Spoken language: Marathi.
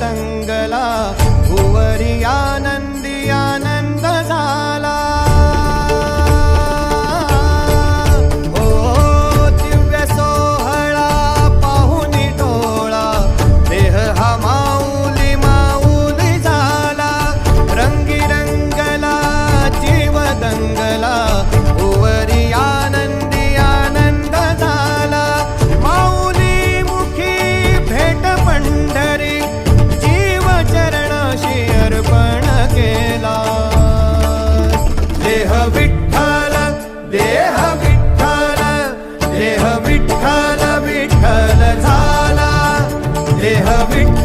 दंगला भुवरिया దేహ విట్